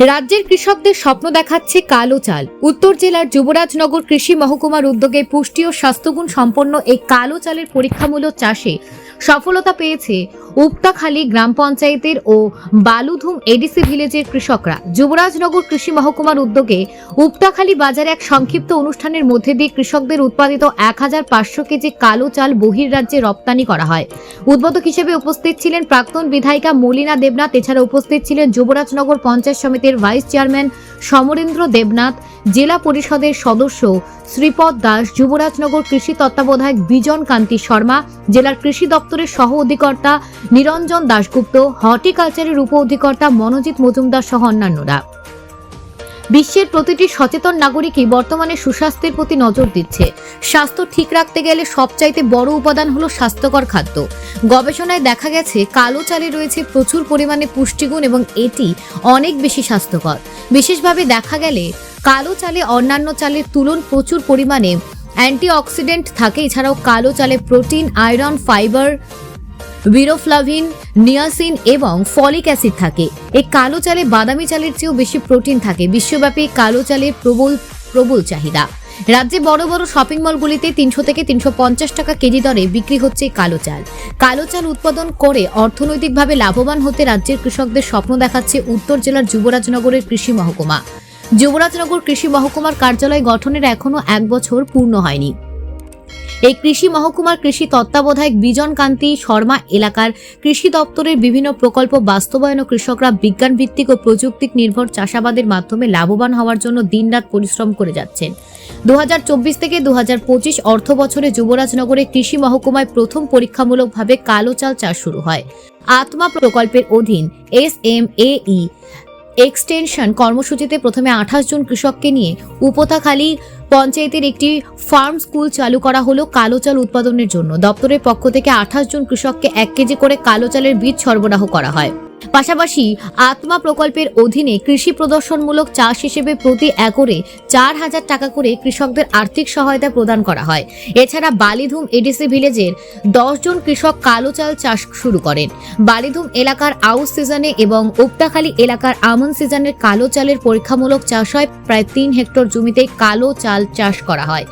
রাজ্যের কৃষকদের স্বপ্ন দেখাচ্ছে কালো চাল। উত্তর জেলার যুবরাজনগর কৃষি মহকুমার উদ্যোগে পুষ্টি ও স্বাস্থ্যগুণ সম্পন্ন এই কালো চালের পরীক্ষামূলক চাষে সফলতা পেয়েছে উপতাখালী গ্রাম পঞ্চায়েতের ও বালুধুম এডিসি ভিলেজের কৃষকরা। যুবরাজনগর কৃষি মহকুমার উদ্যোগে উপতাখালী বাজারে এক সংক্ষিপ্ত অনুষ্ঠানের মধ্যে দিয়ে কৃষকদের উৎপাদিত এক হাজার পাঁচশো কেজি কালো চাল বহির্রাজ্যে রপ্তানি করা হয়। উদ্বোধক হিসেবে উপস্থিত ছিলেন প্রাক্তন বিধায়িকা মলিনা দেবনাথ, এছাড়া উপস্থিত ছিলেন যুবরাজনগর পঞ্চায়েত সমিতির ভাইস চেয়ারম্যান সমরেন্দ্র দেবনাথ, জেলা পরিষদের সদস্য শ্রীপদ দাস, যুবরাজনগর কৃষি তত্ত্বাবধায়ক বিজন কান্তি শর্মা, জেলার কৃষি দপ্তরের সহ অধিকর্তা নিরঞ্জন দাশগুপ্ত, হর্টিকালচারের উপ অধিকর্তা মনোজিৎ মজুমদার সহ অন্যান্যরা। বিশ্বের প্রতিটি সচেতন নাগরিকই বর্তমানে সুস্বাস্থ্যের প্রতি নজর দিচ্ছে। স্বাস্থ্য ঠিক রাখতে গেলে সবচাইতে বড় উপাদান হলো স্বাস্থ্যকর খাদ্য। গবেষণায় দেখা গেছে, কালো চালে রয়েছে প্রচুর পরিমাণে পুষ্টিগুণ এবং এটি অনেক বেশি স্বাস্থ্যকর। বিশেষভাবে দেখা গেলে, কালো চালে অন্যান্য চালের তুলন প্রচুর পরিমাণে অ্যান্টিঅক্সিডেন্ট থাকে। এছাড়াও কালো চালে protein, iron, fibre riboflavin, niacin এবং ফলিক অ্যাসিড থাকে। এই কালো চালে বাদামি চালের চেয়েও বেশি প্রোটিন থাকে। বিশ্বব্যাপী কালো চালের প্রবল প্রবল চাহিদা। রাজ্যে বড় বড় শপিং মলগুলিতে তিনশো থেকে তিনশো পঞ্চাশ টাকা কেজি দরে বিক্রি হচ্ছে কালো চাল। কালো চাল উৎপাদন করে অর্থনৈতিকভাবে লাভবান হতে রাজ্যের কৃষকদের স্বপ্ন দেখাচ্ছে উত্তর জেলার যুবরাজনগরের কৃষি মহকুমা। যুবরাজনগর কৃষি মহকুমার কার্যালয় গঠনের এখনও এক বছর পূর্ণ হয়নি। এই কৃষি মহকুমার কৃষি তত্ত্বাবধায়ক বিজন কান্তি শর্মা এলাকার কৃষি দপ্তরের বিভিন্ন প্রকল্প বাস্তবায়ন ও কৃষকরা বিজ্ঞান ভিত্তিক ও প্রযুক্তিক নির্ভর চাষাবাদের মাধ্যমে লাভবান হওয়ার জন্য দিনরাত পরিশ্রম করে যাচ্ছেন। দু হাজার চব্বিশ থেকে দু অর্থ বছরে যুবরাজনগরে কৃষি মহকুমায় প্রথম পরীক্ষামূলকভাবে কালো চাল চাষ শুরু হয়। আত্মা প্রকল্পের অধীন S M A E extension কর্মসূচিতে প্রথমে আঠাশ জন কৃষককে নিয়ে উপতাখালী পঞ্চায়েতের একটি ফার্ম স্কুল চালু করা হলো কালো চাল উৎপাদনের জন্য। দপ্তরের পক্ষ থেকে আঠাশ জন কৃষককে এক কেজি করে কালো চালের বীজ সরবরাহ করা হয়। পাশাপাশি আত্মা প্রকল্পের অধীনে কৃষি প্রদর্শনমূলক চাষ হিসেবে প্রতি একরে চার হাজার টাকা করে কৃষকদের আর্থিক সহায়তা প্রদান করা হয়। এছাড়া বালিধুম এডিসি ভিলেজের দশ জন কৃষক কালো চাল চাষ শুরু করেন। বালিধুম এলাকার আউস সিজনে এবং উপটাখালী এলাকার আমন সিজনের কালো চালের পরীক্ষামূলক চাষ হয়। প্রায় তিন হেক্টর জমিতে কালো চাল চাষ করা হয়।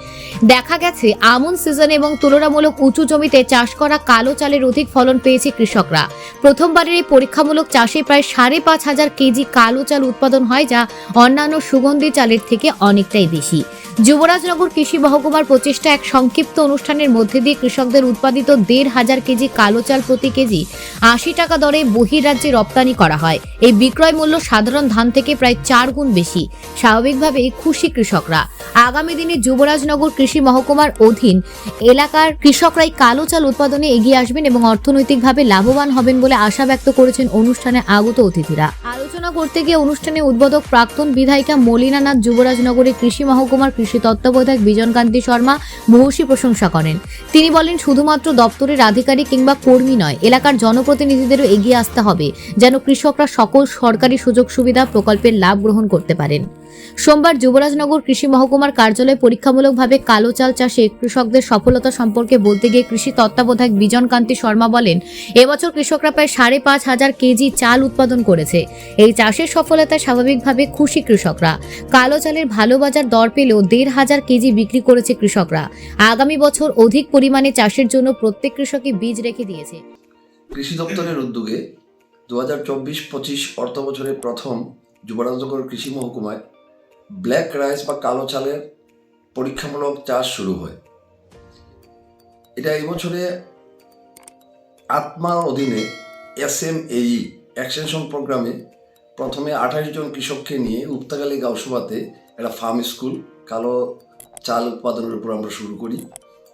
দেখা গেছে, আমন সিজন এবং তুলনামূলক উঁচু জমিতে চাষ করা কালো চালের অধিক ফলন পেয়েছে কৃষকরা। প্রথমবারের এই পরীক্ষামূলক চাষে প্রায় সাড়ে পাঁচ হাজার কেজি কালো চাল উৎপাদন হয়, যা অন্যান্য সুগন্ধি চালের থেকে অনেকটাই বেশি। যুবরাজনগর কৃষি মহকুমার প্রচেষ্টা এক সংক্ষিপ্ত অনুষ্ঠানের মধ্যে দিয়ে কৃষকদের উৎপাদিত দেড় হাজার কেজি কালো চাল প্রতি কেজি আশি টাকা দরে বহির্রাজ্যে রপ্তানি করা হয়। এই বিক্রয় মূল্য সাধারণ ধান থেকে প্রায় চার গুণ বেশি। স্বাভাবিকভাবেই খুশি কৃষকরা। আগামী দিনে যুবরাজনগর কৃষি মহকুমার অধীন এলাকার কৃষকরাই কালো চাল উৎপাদনে এগিয়ে আসবেন এবং অর্থনৈতিকভাবে লাভবান হবেন বলে আশা ব্যক্ত করেছেন অনুষ্ঠানে আগত অতিথিরা। আলোচনা করতে গিয়ে অনুষ্ঠানে উদ্বোধক প্রাক্তন বিধায়িকা মলিনানাথ যুবরাজনগরের কৃষি মহকুমার কৃষি তত্ত্বাবধায়ক বিজনকান্তি শর্মা ভূয়সী প্রশংসা করেন। তিনি বলেন, শুধুমাত্র দপ্তরের আধিকারিক কিংবা কর্মী নয়, এলাকার জনপ্রতিনিধিদেরও এগিয়ে আসতে হবে, যেন কৃষকরা সকল সরকারি সুযোগ সুবিধা প্রকল্পের লাভ গ্রহণ করতে পারেন। সোমবার যুবরাজনগর কৃষি মহকুমার কার্যালয়ে পরীক্ষামূলকভাবে কালো চাল চাষে কৃষকদের সফলতা সম্পর্কে বলতে গিয়ে কৃষি তত্ত্বাবধায়ক বিজন কান্তি শর্মা বলেন, এবছর কৃষকরা প্রায় সাড়ে পাঁচ হাজার কেজি চাল উৎপাদন করেছে। এই চাষের সফলতায় স্বাভাবিকভাবে খুশি কৃষকরা। কালো চালের ভালো বাজার দর পেলেও দেড় হাজার কেজি বিক্রি করেছে কৃষকরা। আগামী বছর অধিক পরিমাণে চাষের জন্য প্রত্যেক কৃষকই বীজ রেখে দিয়েছে। কৃষি দপ্তরের উদ্যোগে দু হাজার চব্বিশ পঁচিশ অর্থ বছরের প্রথম যুবরাজনগর কৃষি মহকুমায় ব্ল্যাক রাইস বা কালো চালের পরীক্ষামূলক চাষ শুরু হয়। এটা এই বছরে আত্মার অধীনে এস এম এই এক্সটেনশন প্রোগ্রামে প্রথমে আঠাশ জন কৃষককে নিয়ে উপতাকালী গাঁওসভাতে একটা ফার্ম স্কুল, কালো চাল উৎপাদনের উপর আমরা শুরু করি।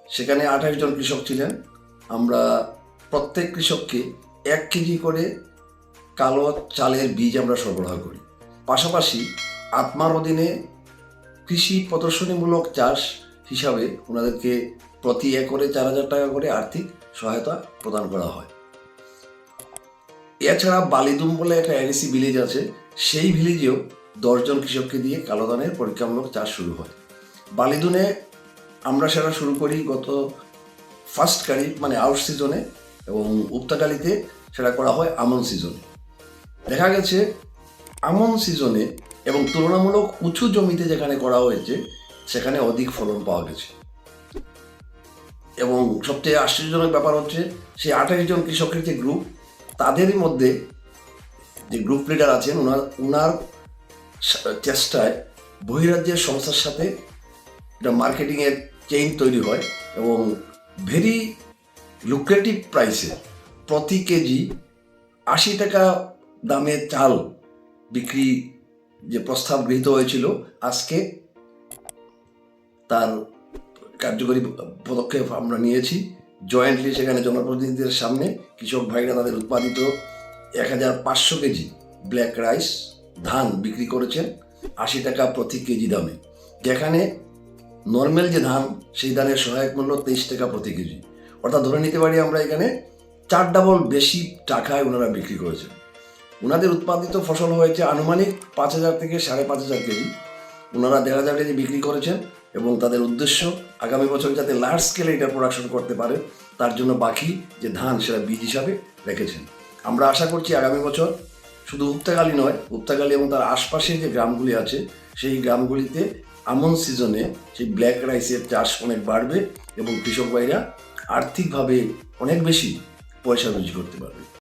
সেখানে আঠাশ জন কৃষক ছিলেন। আমরা প্রত্যেক কৃষককে এক কেজি করে কালো চালের বীজ আমরা সরবরাহ করি। পাশাপাশি আত্মার অধীনে কৃষি প্রদর্শনীমূলক চাষ হিসাবে ওনাদেরকে প্রতি একরে চার হাজার টাকা করে আর্থিক সহায়তা প্রদান করা হয়। এছাড়া বালিদুম বলে একটা এডিসি ভিলেজ আছে, সেই ভিলেজেও দশজন কৃষককে দিয়ে কালো ধানের পরীক্ষামূলক চাষ শুরু হয়। বালিদুনে আমরা সেটা শুরু করি গত ফার্স্ট কারি মানে আউট সিজনে এবং উপতাকালিতে সেটা করা হয় আমন সিজনে দেখা গেছে, আমন সিজনে এবং তুলনামূলক উঁচু জমিতে যেখানে করা হয়েছে, সেখানে অধিক ফলন পাওয়া গেছে। এবং সবচেয়ে আশ্চর্যজনক ব্যাপার হচ্ছে, সেই আঠাশ জন কৃষকের যে গ্রুপ তাদেরই মধ্যে যে গ্রুপ লিডার আছেন ওনার ওনার চেষ্টায় বহিরাজ্যের সংস্থার সাথে এটা মার্কেটিংয়ের চেইন তৈরি হয় এবং ভেরি লুক্রেটিভ প্রাইসে প্রতি কেজি আশি টাকা দামে চাল বিক্রি যে প্রস্তাব গৃহীত হয়েছিল, আজকে তার কার্যকরী পদক্ষেপ আমরা নিয়েছি। জয়েন্টলি সেখানে জনপ্রতিনিধিদের সামনে কৃষক ভাইরা তাদের উৎপাদিত এক হাজার পাঁচশো কেজি ব্ল্যাক রাইস ধান বিক্রি করেছেন, আশি টাকা প্রতি কেজি দামে। যেখানে নর্মাল যে ধান, সেই ধানের সহায়ক মূল্য তেইশ টাকা প্রতি কেজি। অর্থাৎ ধরে নিতে পারি আমরা এখানে চার ডাবল বেশি টাকায় ওনারা বিক্রি করেছেন। ওনাদের উৎপাদিত ফসল হয়েছে আনুমানিক পাঁচ হাজার থেকে সাড়ে পাঁচ হাজার কেজি। ওনারা দেড় হাজার কেজি বিক্রি করেছেন এবং তাদের উদ্দেশ্য আগামী বছর যাতে লার্জ স্কেলে এটা প্রোডাকশন করতে পারে, তার জন্য বাকি যে ধান সেটা বীজ হিসাবে রেখেছেন। আমরা আশা করছি আগামী বছর শুধু উত্তাকালী নয় উত্তাকালী এবং তার আশপাশে যে গ্রামগুলি আছে, সেই গ্রামগুলিতে আমন সিজনে সেই ব্ল্যাক রাইসের চাষ অনেক বাড়বে এবং কৃষক ভাইরা আর্থিকভাবে অনেক বেশি পয়সা রুজি করতে পারবে।